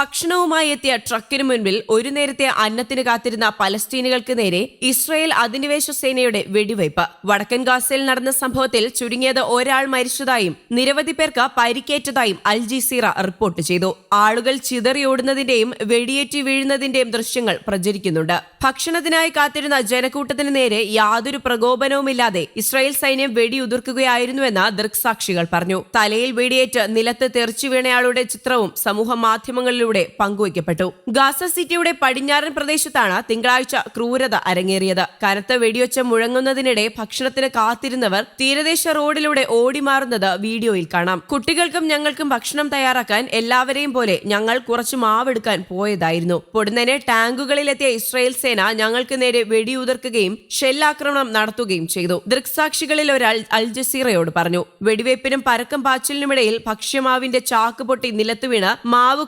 ഭക്ഷണവുമായി എത്തിയ ട്രക്കിനു മുൻപിൽ ഒരു നേരത്തെ അന്നത്തിന് കാത്തിരുന്ന പലസ്തീനുകൾക്ക് നേരെ ഇസ്രായേൽ അധിനിവേശ സേനയുടെ വെടിവയ്പ്. വടക്കൻ ഗാസയിൽ നടന്ന സംഭവത്തിൽ ചുരുങ്ങിയത് ഒരാൾ മരിച്ചതായും നിരവധി പേർക്ക് പരിക്കേറ്റതായും അൽ ജസീറ റിപ്പോർട്ട് ചെയ്തു. ആളുകൾ ചിതറിയോടുന്നതിന്റെയും വെടിയേറ്റ് വീഴുന്നതിന്റെയും ദൃശ്യങ്ങൾ പ്രചരിക്കുന്നുണ്ട്. ഭക്ഷണത്തിനായി കാത്തിരുന്ന ജനക്കൂട്ടത്തിന് നേരെ യാതൊരു പ്രകോപനവുമില്ലാതെ ഇസ്രായേൽ സൈന്യം വെടിയുതിർക്കുകയായിരുന്നുവെന്ന് ദൃക്സാക്ഷികൾ പറഞ്ഞു. തലയിൽ വെടിയേറ്റ് നിലത്ത് തെറിച്ചു വീണയാളുടെ ചിത്രവും സമൂഹ മാധ്യമങ്ങളിലൂടെ പങ്കുവയ്ക്കപ്പെട്ടു. ഗാസ സിറ്റിയുടെ പടിഞ്ഞാറൻ പ്രദേശത്താണ് തിങ്കളാഴ്ച ക്രൂരത അരങ്ങേറിയത്. കനത്ത വെടിയൊച്ച മുഴങ്ങുന്നതിനിടെ ഭക്ഷണത്തിന് കാത്തിരുന്നവർ തീരദേശ റോഡിലൂടെ ഓടിമാറുന്നത് വീഡിയോയിൽ കാണാം. കുട്ടികൾക്കും ഞങ്ങൾക്കും ഭക്ഷണം തയ്യാറാക്കാൻ എല്ലാവരെയും പോലെ ഞങ്ങൾ കുറച്ച് മാവെടുക്കാൻ പോയതായിരുന്നു. പൊടുന്നനെ ടാങ്കുകളിലെത്തിയ ഇസ്രായേൽ സേന ഞങ്ങൾക്ക് നേരെ വെടിയുതിർക്കുകയും ഷെല്ലാക്രമണം നടത്തുകയും ചെയ്തു. ദൃക്സാക്ഷികളിൽ ഒരാൾ അൽ ജസീറയോട് പറഞ്ഞു വെടിവയ്പ്പിനും പരക്കം പാച്ചിലിനുമിടയിൽ ഭക്ഷ്യമാവിന്റെ ചാക്ക് പൊട്ടി നിലത്ത് വീണ് മാവ്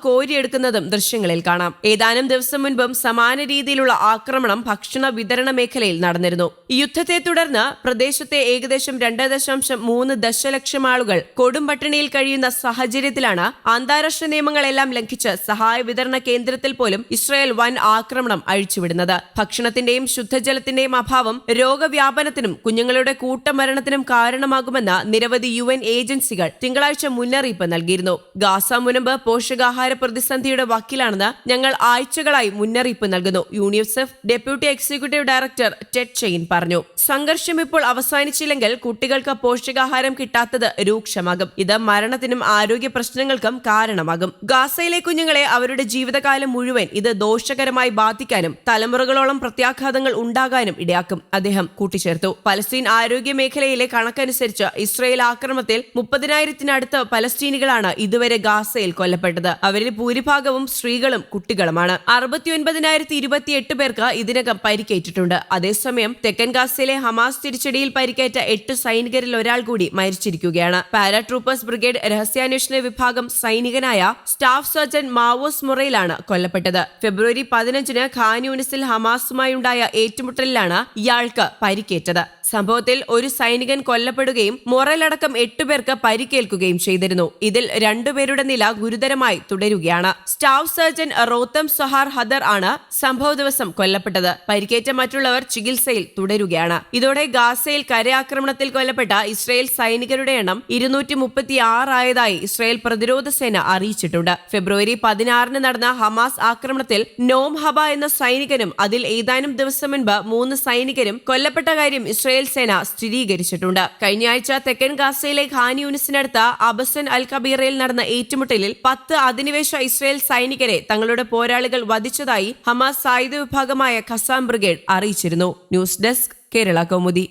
കോരിയെടുക്കുന്നതും ദൃശ്യങ്ങളിൽ കാണാം. ഏതാനും ദിവസം മുൻപും സമാന രീതിയിലുള്ള ആക്രമണം ഭക്ഷണ വിതരണ മേഖലയിൽ നടന്നിരുന്നു. യുദ്ധത്തെ തുടർന്ന് പ്രദേശത്തെ ഏകദേശം രണ്ട് ദശാംശം മൂന്ന് ദശലക്ഷം ആളുകൾ കൊടും പട്ടിണിയിൽ കഴിയുന്ന സാഹചര്യത്തിലാണ് അന്താരാഷ്ട്ര നിയമങ്ങളെല്ലാം ലംഘിച്ച് സഹായ വിതരണ കേന്ദ്രത്തിൽ പോലും ഇസ്രായേൽ വൻ ആക്രമണം അഴിച്ചുവിടുന്നത്. ഭക്ഷണത്തിന്റെയും ശുദ്ധജലത്തിന്റെയും അഭാവം രോഗവ്യാപനത്തിനും കുഞ്ഞുങ്ങളുടെ കൂട്ടമരണത്തിനും കാരണമാകുമെന്ന് നിരവധി യു ഏജൻസികൾ തിങ്കളാഴ്ച മുന്നറിയിപ്പ് നൽകിയിരുന്നു. ഗാസ മുനമ്പ് പോഷകാഹാര പ്രതിസന്ധിയുടെ വക്കിലാണെന്ന് ഞങ്ങൾ ആഴ്ചകളായി മുന്നറിയിപ്പ് നൽകുന്നു. UNICEF deputy executive director Ted Chaiban പറഞ്ഞു. സംഘർഷം ഇപ്പോൾ അവസാനിച്ചില്ലെങ്കിൽ കുട്ടികൾക്ക് പോഷകാഹാരം കിട്ടാത്തത് രൂക്ഷമാകും. ഇത് മരണത്തിനും ആരോഗ്യ പ്രശ്നങ്ങൾക്കും കാരണമാകും. ഗാസയിലെ കുഞ്ഞുങ്ങളെ അവരുടെ ജീവിതകാലം മുഴുവൻ ഇത് ദോഷകരമായി ബാധിക്കാനും തലമുറകളോളം പ്രത്യാഘാതങ്ങൾ ഉണ്ടാകാനും ഇടയാക്കും അദ്ദേഹം കൂട്ടിച്ചേർത്തു. പലസ്തീൻ ആരോഗ്യ മേഖലയിലെ കണക്കനുസരിച്ച് ഇസ്രയേൽ ആക്രമണത്തിൽ മുപ്പതിനായിരത്തിനടുത്ത് പലസ്തീനികളാണ് ഇതുവരെ ഗാസയിൽ കൊല്ലപ്പെട്ടത്. അവരിൽ ഭൂരിഭാഗവും സ്ത്രീകളും കുട്ടികളുമാണ്. അറുപത്തിയൊൻപതിനായിരത്തി ഇരുപത്തിയെട്ട് പേർക്ക് ഇതിനകം പരിക്കേറ്റിട്ടുണ്ട്. അതേസമയം തെക്കൻ ഗാസയിലെ ഹമാസ് തിരിച്ചടിയിൽ പരിക്കേറ്റ എട്ട് സൈനികരിൽ ഒരാൾ കൂടി മരിച്ചിരിക്കുകയാണ്. പാരാട്രൂപ്പേഴ്സ് ബ്രിഗേഡ് രഹസ്യാന്വേഷണ വിഭാഗം സൈനികനായ സ്റ്റാഫ് സർജൻ മാവോസ് മുറയിലാണ് കൊല്ലപ്പെട്ടത്. ഫെബ്രുവരി പതിനഞ്ചിന് ഖാൻ യൂണിസിൽ ഹമാസുമായുണ്ടായ ഏറ്റുമുട്ടലിലാണ് ഇയാൾക്ക് പരിക്കേറ്റത്. സംഭവത്തിൽ ഒരു സൈനികൻ കൊല്ലപ്പെടുകയും മൊറലടക്കം എട്ടുപേർക്ക് പരിക്കേൽക്കുകയും ചെയ്തിരുന്നു. ഇതിൽ രണ്ടുപേരുടെ നില ഗുരുതരമായി തുടരുകയാണ്. Staff sergeant Rotem Zohar Hadar ആണ് സംഭവ ദിവസം കൊല്ലപ്പെട്ടത്. പരിക്കേറ്റ മറ്റുള്ളവർ ചികിത്സയിൽ തുടരുകയാണ്. ഇതോടെ ഗാസയിൽ കരയാക്രമണത്തിൽ കൊല്ലപ്പെട്ട ഇസ്രായേൽ സൈനികരുടെ എണ്ണം ഇരുന്നൂറ്റി മുപ്പത്തി ആറായതായി ഇസ്രായേൽ പ്രതിരോധ സേന അറിയിച്ചിട്ടുണ്ട്. ഫെബ്രുവരി പതിനാറിന് നടന്ന ഹമാസ് ആക്രമണത്തിൽ നോം ഹബ എന്ന സൈനികനും അതിൽ ഏതാനും ദിവസം മുൻപ് മൂന്ന് സൈനികരും കൊല്ലപ്പെട്ട കാര്യം ഇസ്രായേൽ സേന സ്ഥിരീകരിച്ചിട്ടുണ്ട്. കഴിഞ്ഞയാഴ്ച തെക്കൻ ഗാസയിലെ ഖാൻ യൂണിസിനടുത്ത അബസൻ അൽ കബീറയിൽ നടന്ന ഏറ്റുമുട്ടലിൽ പത്ത് അധിനിവേശ ഇസ്രായേൽ സൈനികരെ തങ്ങളുടെ പോരാളികൾ വധിച്ചതായി ഹമാസ് സായുധ വിഭാഗമായ ഖസാം ബ്രിഗേഡ് അറിയിച്ചിരുന്നു. News desk Kerala Kaumudi.